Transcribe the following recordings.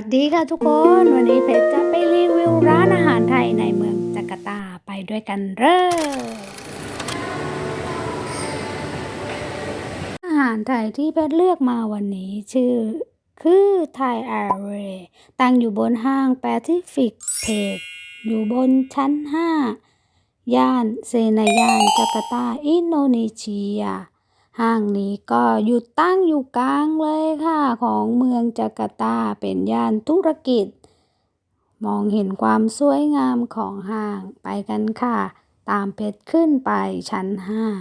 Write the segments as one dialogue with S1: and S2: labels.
S1: วัสดีค่ะทุกคน วันนี้เพชรจะไปรีวิวร้านอาหารไทยในเมืองจาการ์ตาไปด้วยกันเลยอาหารไทยที่เพชรเลือกมาวันนี้ชื่อคือไทยแอร์เรตั้งอยู่บนห้างแปซิฟิกเพจอยู่บนชั้น 5 ย่านเซนายานจาการ์ตา อินโดนีเซีย ห้างนี้ก็อยู่ตั้งอยู่กลางเลยค่ะ ของเมืองจาการ์ตาเป็นย่านธุรกิจ มองเห็นความสวยงามของห้างไปกันค่ะ ตามเพชรขึ้นไปชั้น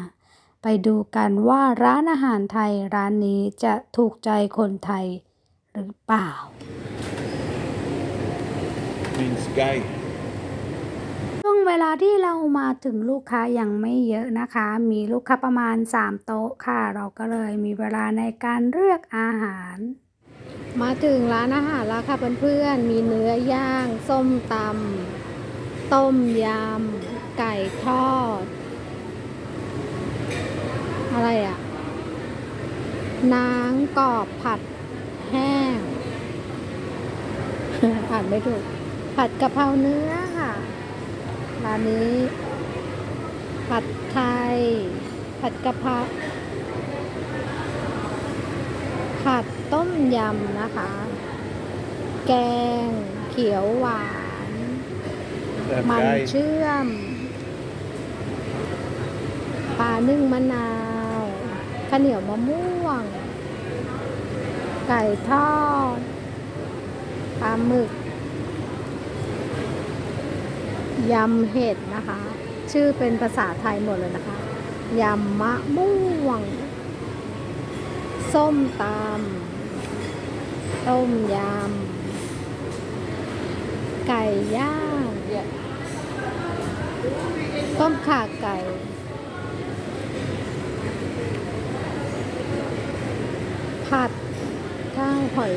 S1: 5 ไปดูกันว่าร้านอาหารไทยร้านนี้จะถูกใจคนไทยหรือเปล่า
S2: means gay.
S1: เวลาที่เรามาถึงลูกค้ายังไม่เยอะนะคะ มีลูกค้าประมาณ 3 โต๊ะค่ะ เราก็เลยมีเวลาในการเลือกอาหาร มาถึงร้านอาหารแล้วค่ะเพื่อนๆ มีเนื้อย่าง ส้มตำต้มยำ ไก่ทอด อะไรอะนางกรอบผัดแห้ง อ่านไม่ถูก ผัดกะเพราเนื้อ ร้านนี้ ผัดไทย ผัดกะเพราผัดต้มยำนะคะ แกงเขียวหวาน
S2: That's
S1: มัน
S2: gay.
S1: เชื่อม ปลานึ่งมะนาวข้าวเหนียวมะม่วง ไก่ทอด ปลาหมึก ยำเห็ดนะคะ ชื่อเป็นภาษาไทยหมดเลยนะคะ ยำมะม่วง ส้มตำต้มยำ ไก่ย่าง ต้มข่าไก่ ผัดข้าวหอย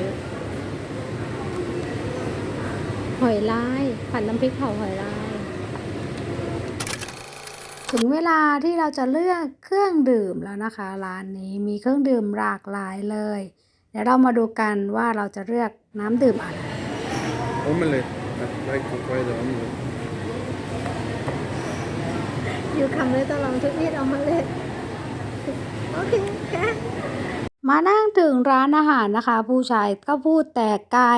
S1: หอยลาย ผัดน้ำพริกเผาหอยลาย ถึงเวลาที่เราจะเลือกเครื่องดื่มแล้วนะคะ ร้านนี้มีเครื่องดื่มหลากหลายเลย เดี๋ยวเรามาดูกันว่าเราจะเลือกน้ำดื่มอะไร
S2: Omelette. That's like to try the omelette.
S1: อยู่คำเลยตลอดทุกทีเอามาเลยโอเคแค่มานั่งถึงร้านอาหารนะคะ ผู้ชายก็พูดแต่ไก่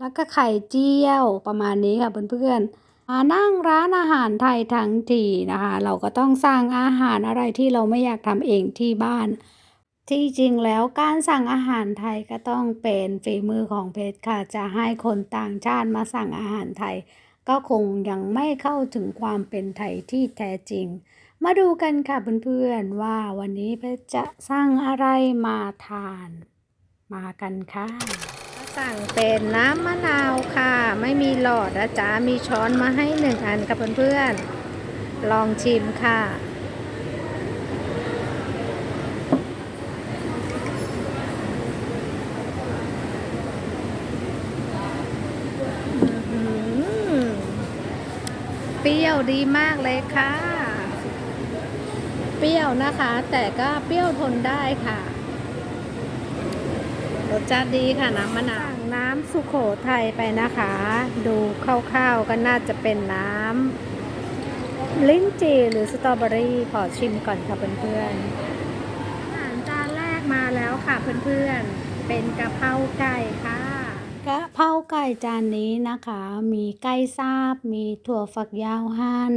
S1: แล้วก็ไข่เจียวประมาณนี้ค่ะเพื่อนๆ มานั่งร้านอาหารไทยทั้งทีนะคะ เราก็ต้องสั่งอาหารอะไรที่เราไม่อยากทำเองที่บ้าน ที่จริงแล้วการสั่งอาหารไทยก็ต้องเป็นฝีมือของเพชรค่ะ จะให้คนต่างชาติมาสั่งอาหารไทย ก็คงยังไม่เข้าถึงความเป็นไทยที่แท้จริง มาดูกันค่ะเพื่อนๆว่าวันนี้เพชรจะสั่งอะไรมาทาน มากันค่ะ สั่งเป็นน้ำมะนาวค่ะ ไม่มีหลอดนะจ๊ะมีช้อนมาให้หนึ่งอันค่ะเพื่อนๆ ลองชิมค่ะ เปรี้ยวดีมากเลยค่ะ เปรี้ยวนะคะ แต่ก็เปรี้ยวทนได้ค่ะ รสชาติดีค่ะน้ำมะนาวน้ำสุโขทัยไปนะคะ ดูคร่าวๆก็น่าจะเป็นน้ำลิ้นจี่หรือสตรอเบอรี่ขอชิมก่อนค่ะเพื่อนๆอาหารจานแรกมาแล้วค่ะเพื่อนๆ เป็นกะเพราไก่ค่ะกะเพราไก่จานนี้นะคะ มีไก่ซาบ มีถั่วฝักยาวหั่น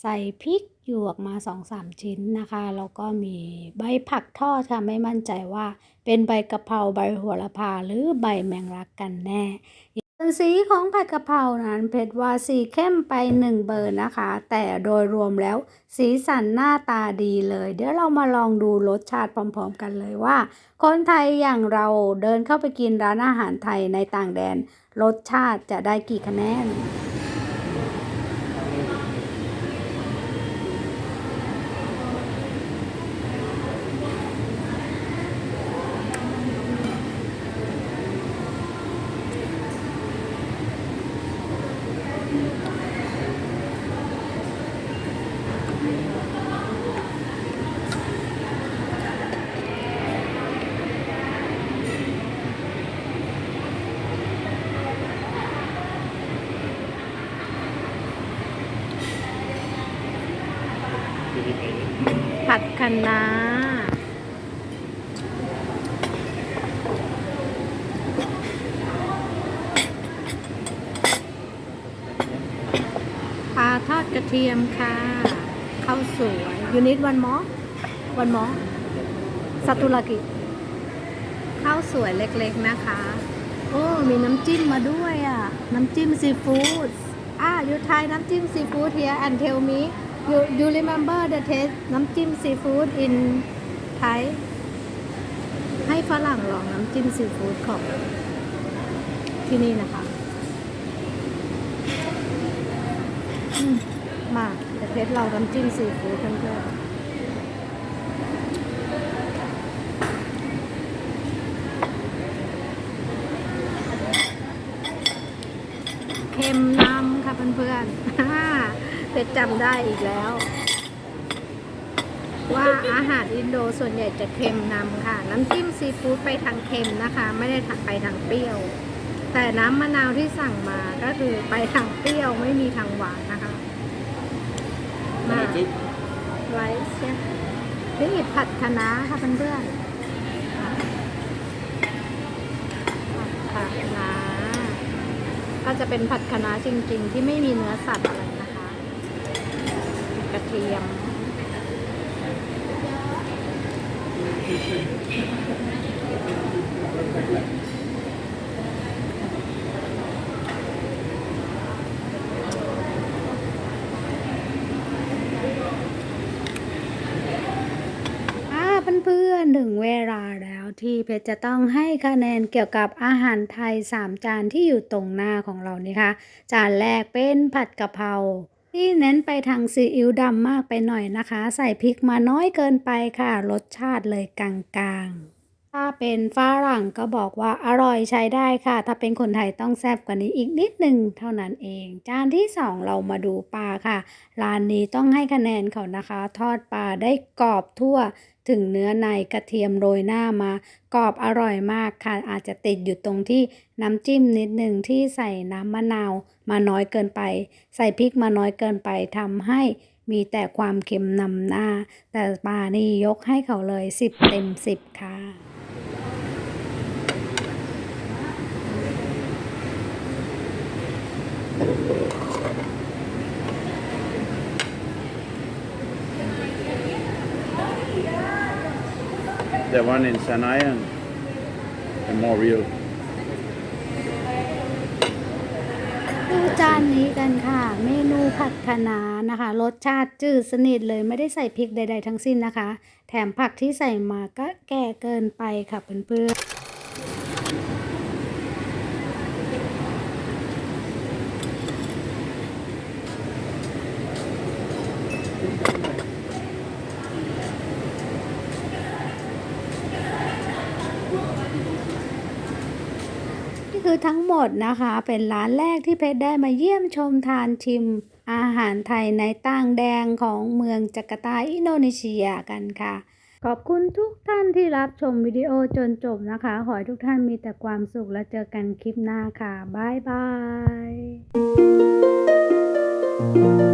S1: ใส่พริก หยวกมาสองสามชิ้นนะคะแล้วก็มีใบผักทอดค่ะไม่มั่นใจว่าเป็นใบกะเพราใบโหัวละพาหรือใบแมงลักกันแน่ส่วนสีของผัดกะเพรานั้นเพชรว่าสีเข้มไปหนึ่งเบอร์นะคะ แต่โดยรวมแล้วสีสันหน้าตาดีเลย เดี๋ยวเรามาลองดูรสชาติพร้อมๆกันเลยว่า คนไทยอย่างเราเดินเข้าไปกินร้านอาหารไทยในต่างแดน รสชาติจะได้กี่คะแนน คะน้าปลาทอดกระเทียมค่ะข้าวสวยยูนิตวันมอวันมอสตุลากิข้าวสวยเล็กๆนะคะ โอ้ มีน้ำจิ้มมาด้วยอะ น้ำจิ้มซีฟู้ดอะยูทายน้ำจิ้มซีฟู้ด here and tell me you you remember the taste น้ำจิ้มซีฟู้ด in Thai ให้ฝรั่งลองน้ำจิ้มซีฟู้ดของที่นี่นะคะมาเดี๋ยวเพชรลองน้ำจิ้มซีฟู้ดเพื่อนๆเค็มนำค่ะเพื่อนๆ เพชรจำได้อีกแล้ว ว่าอาหารอินโดส่วนใหญ่จะเค็มนำค่ะ น้ำจิ้มซีฟู้ดไปทางเค็มนะคะ ไม่ได้ทางไปทางเปรี้ยว แต่น้ำมะนาวที่สั่งมาก็คือไปทางเปรี้ยวไม่มีทางหวานนะคะมา
S2: Nummer two.
S1: ไลซ์เนี่ยนี่ผัดคะน้าค่ะเพื่อนๆผัดคะน้าก็จะเป็นผัดคะน้าจริงๆ ที่ไม่มีเนื้อสัตว์อะไรนะคะกระเทียมเพื่อนๆถึงเวลาแล้วที่เพชรจะต้องให้คะแนนเกี่ยวกับอาหารไทย 3 จานที่อยู่ตรงหน้าของเรานี่ค่ะจานแรกเป็นผัดกะเพรา ที่เน้นไปทางซีอิ๊วดำมากไปหน่อยนะคะ ใส่พริกมาน้อยเกินไปค่ะ รสชาติเลยกลางๆ เป็นฝรั่งก็บอกว่าอร่อยใช้ได้ค่ะ ถ้าเป็นคนไทยต้องแซ่บกว่านี้อีกนิดหนึ่งเท่านั้นเอง จานที่สองเรามาดูปลาค่ะ ร้านนี้ต้องให้คะแนนเขานะคะ ทอดปลาได้กรอบทั่วถึงเนื้อในกระเทียมโรยหน้ามากรอบอร่อยมากค่ะ อาจจะติดอยู่ตรงที่น้ำจิ้มนิดหนึ่งที่ใส่น้ำมะนาวมาน้อยเกินไป ใส่พริกมาน้อยเกินไปทำให้มีแต่ความเค็มนำหน้า แต่ปลานี่ยกให้เขาเลย 10 เต็ม 10 ค่ะ
S2: The one in Sanayan, the more real.
S1: ดูจานนี้กันค่ะ เมนูผัดคะน้านะคะ รสชาติจืดสนิทเลยไม่ได้ใส่พริกใด ๆ ทั้งสิ้นนะคะ แถมผักที่ใส่มาก็แก่เกินไปค่ะเพื่อนๆ คือทั้งหมดนะคะ เป็นร้านแรกที่เพชรได้มาเยี่ยมชมทานชิม อาหารไทยในต่างแดงของเมืองจาการ์ตาอินโดนีเซียกันค่ะ ขอบคุณทุกท่านที่รับชมวิดีโอจนจบนะคะ ขอให้ทุกท่านมีแต่ความสุขและเจอกันคลิปหน้าค่ะ บ๊ายบาย